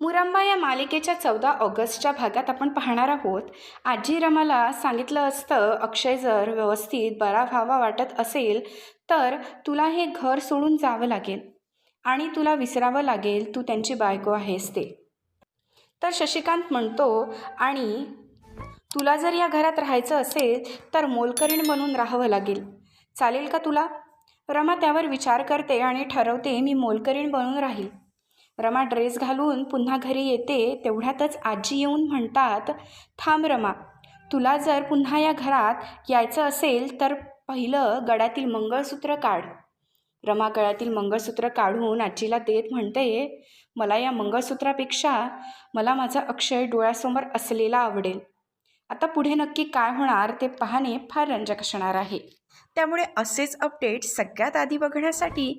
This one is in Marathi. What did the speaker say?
मुरंबा या मालिकेच्या चौदा ऑगस्टच्या भागात आपण पाहणार आहोत. आजी रमाला सांगितलं असतं अक्षय जर व्यवस्थित बरा व्हावा वाटत असेल तर तुला हे घर सोडून जावं लागेल. आणि तुला विसरावं लागेल तू त्यांची बायको आहेस ते. तर शशिकांत म्हणतो आणि तुला जर या घरात राहायचं असेल तर मोलकरीण बनून राहावं लागेल. चालेल का तुला रमा त्यावर विचार करते आणि ठरवते मी मोलकरीण बनून राहील. रमा ड्रेस घालून पुन्हा घरी येते तेवढ्यातच आजी येऊन म्हणतात थांब रमा तुला जर पुन्हा या घरात यायचं असेल तर पहिलं गळ्यातील मंगळसूत्र काढ. रमा गळ्यातील मंगळसूत्र काढून आजीला देत म्हणते मला या मंगळसूत्रापेक्षा मला माझा अक्षय डोळ्यासमोर असलेला आवडेल. आता पुढे नक्की काय होणार ते पाहणे फार रंजक असणार आहे. त्यामुळे असेच अपडेट सगळ्यात आधी बघण्यासाठी